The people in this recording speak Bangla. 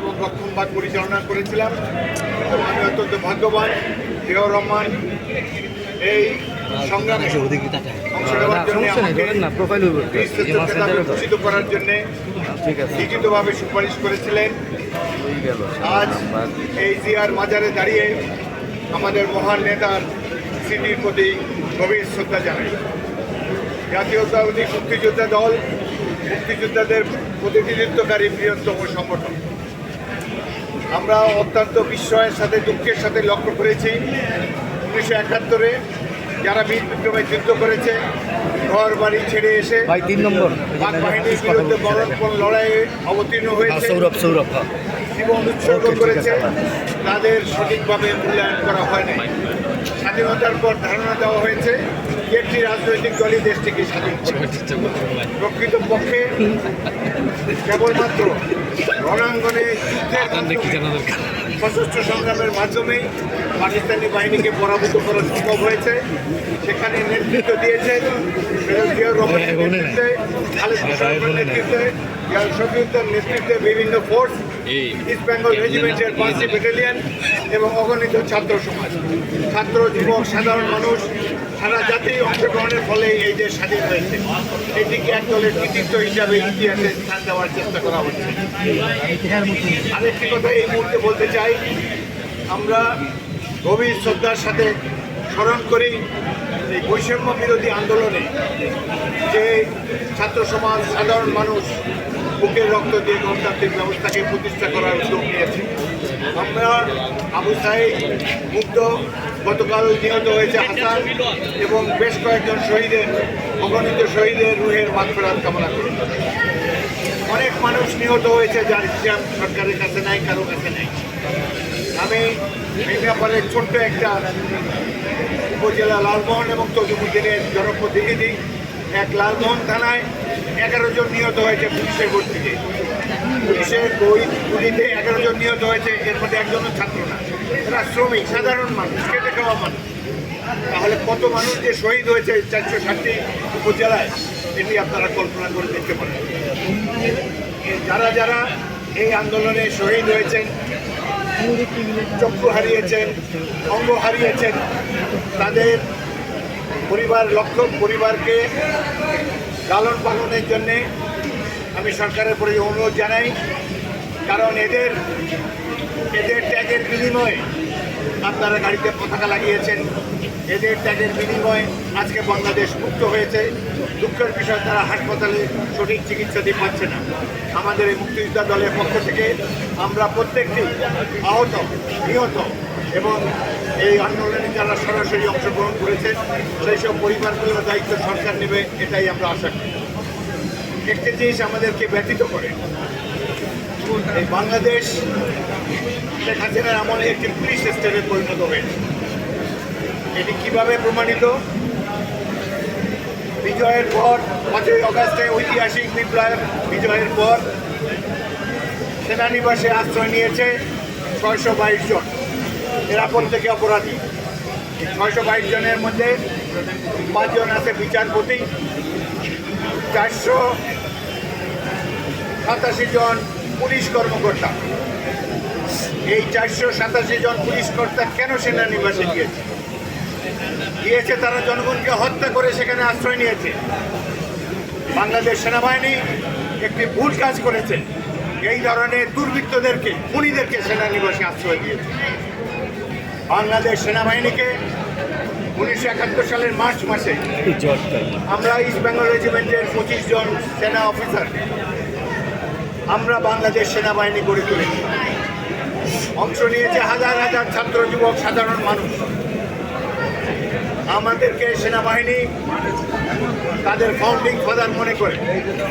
এবং রক্ষণবাদ পরিচালনা করেছিলাম। আমি অত্যন্ত ভাগ্যবান জিয়াউর রহমান। এই সংগ্রামে করার জন্য লিখিতভাবে সুপারিশ করেছিলেন। আজ এই জিয়ার মাজারে দাঁড়িয়ে আমাদের মহান নেতার স্মৃতির প্রতি গভীর শ্রদ্ধা জানাই। জাতীয়তাবাদী মুক্তিযোদ্ধা দল মুক্তিযোদ্ধাদের প্রতিনিধিত্বকারী বৃহত্তম সংগঠন। আমরা অত্যন্ত বিস্ময়ের সাথে দুঃখের সাথে লক্ষ্য করেছি। উনিশশো একাত্তরে যারা বীর বিক্রমে যুদ্ধ করেছে ঘর বাড়ি ছেড়ে এসে ভাই তিন নম্বর। পাক বাহিনীর বিরুদ্ধে মরণপণ লড়াইয়ে অবতীর্ণ হয়েছে। সৌরভ সৌরভ। হ্যাঁ। জীবন উৎসর্গ করেছে। তাদের সঠিকভাবে মূল্যায়ন করা হয়নি। স্বাধীনতার পর ধারণা দেওয়া হয়েছে যে একটি রাজনৈতিক দলই দেশটিকে স্বাধীন করবে। প্রকৃত পক্ষে কেবলমাত্র রণাঙ্গনে যুদ্ধের মাধ্যমে, সশস্ত্র সংগ্রামের মাধ্যমেই পাকিস্তানি বাহিনীকে পরাভূত করা সম্ভব হয়েছে। সেখানে নেতৃত্ব মোশাররফের নেতৃত্বে জিয়াউর শফিউদ্দিনের নেতৃত্বে বিভিন্ন ফোর্স ইস্ট বেঙ্গল রেজিমেন্টের পাঁচটি ব্যাটালিয়ন এবং অগণিত ছাত্র সমাজ। ছাত্র যুবক সাধারণ মানুষ সারা জাতি অংশগ্রহণের ফলে এই দেশ স্বাধীন হয়েছে। এটিকে এক দলের কৃতিত্ব হিসাবে ইতিহাসে স্থান দেওয়ার চেষ্টা করা হচ্ছে। আরেকটি কথা এই মুহূর্তে বলতে চাই, আমরা গভীর শ্রদ্ধার সাথে স্মরণ করি এই বৈষম্য বিরোধী আন্দোলনে যে ছাত্র সমাজ, সাধারণ মানুষ বুকের রক্ত দিয়ে গণতান্ত্রিক ব্যবস্থাকে প্রতিষ্ঠা করার উদ্যোগ নিয়েছে। আমরা আবু সাহেব মুগ্ধ গতকাল নিহত হয়েছে হাসান এবং বেশ কয়েকজন শহীদের, অগণিত শহীদের রুহের মাগফেরাত কামনা করি। অনেক মানুষ নিহত হয়েছে যার হিসাব সরকারের কাছে নাই, কারও কাছে নাই। আমি এই ব্যাপারে ছোট্ট একটা উপজেলা লালমোহন এবং তজুমুদ্দিনের জনপ্রতিনিধি এক লালমোহন থানায় এগারো জন নিহত হয়েছে পুলিশের কর্তৃকে পুলিশের বই গুলিতে এগারো জন নিহত হয়েছে, এর মধ্যে একজনও ছাত্র না। এরা শ্রমিক, সাধারণ মানুষ, খেটে খাওয়া মানুষ। তাহলে কত মানুষ যে শহীদ হয়েছে চারশো ষাটটি উপজেলায়, এটি আপনারা কল্পনা করে দেখতে পারেন। যারা যারা এই আন্দোলনে শহীদ হয়েছেন, চক্ষু হারিয়েছেন, অঙ্গ হারিয়েছেন, তাদের পরিবার, লক্ষ্য পরিবারকে লালন পালনের জন্যে আমি সরকারের প্রতি অনুরোধ জানাই, কারণ এদের এদের ত্যাগের বিনিময়ে আপনারা গাড়িতে পতাকা লাগিয়েছেন। এদের ত্যাগের বিনিময়ে আজকে বাংলাদেশ মুক্ত হয়েছে। দুঃখের বিষয়, তারা হাসপাতালে সঠিক চিকিৎসা দিয়ে পাচ্ছে না। আমাদের এই মুক্তিযোদ্ধা দলের পক্ষ থেকে আমরা প্রত্যেকটি আহত, নিহত এবং এই আন্দোলনে যারা সরাসরি অংশগ্রহণ করেছেন, সেই সব পরিবারগুলোর দায়িত্ব সরকার নেবে, এটাই আমরা আশা করি। একটি জিনিস আমাদেরকে ব্যতীত করে। এই বাংলাদেশ, শেখ হাসিনার আমলে একটি পুলিশ স্টেটে পরিণত হয়েছে। এটি কীভাবে প্রমাণিত? বিজয়ের পর, পাঁচই অগাস্টে ঐতিহাসিক বিপ্লব, বিজয়ের পর সেনানিবাসে আশ্রয় নিয়েছে ছয়শো বাইশ জন। এরা প্রত্যেকে অপরাধী। ছয়শো বাইশ জনের মধ্যে পাঁচজন আছে বিচারপতি চারশো সাতাশি জন পুলিশ কর্মকর্তা। এই চারশো সাতাশি জন পুলিশ কর্তা কেন সেনানিবাসে গিয়েছে? গিয়েছে তারা জনগণকে হত্যা করে সেখানে আশ্রয় নিয়েছে। বাংলাদেশ সেনাবাহিনী একটি ভুল কাজ করেছে। এই ধরনের দুর্বৃত্তদেরকে, খুনিদেরকে সেনানিবাসে আশ্রয় দিয়েছে। বাংলাদেশ সেনাবাহিনীকে উনিশশো একাত্তর সালের মার্চ মাসে আমরা ইস্ট বেঙ্গল রেজিমেন্টের পঁচিশ জন সেনা অফিসার আমরা বাংলাদেশ সেনাবাহিনী গড়ে তুলেছি। অংশ নিয়েছে হাজার হাজার ছাত্র যুবক সাধারণ মানুষ। আমাদেরকে সেনাবাহিনী তাদের ফাউন্ডিং ফাদার মনে করে।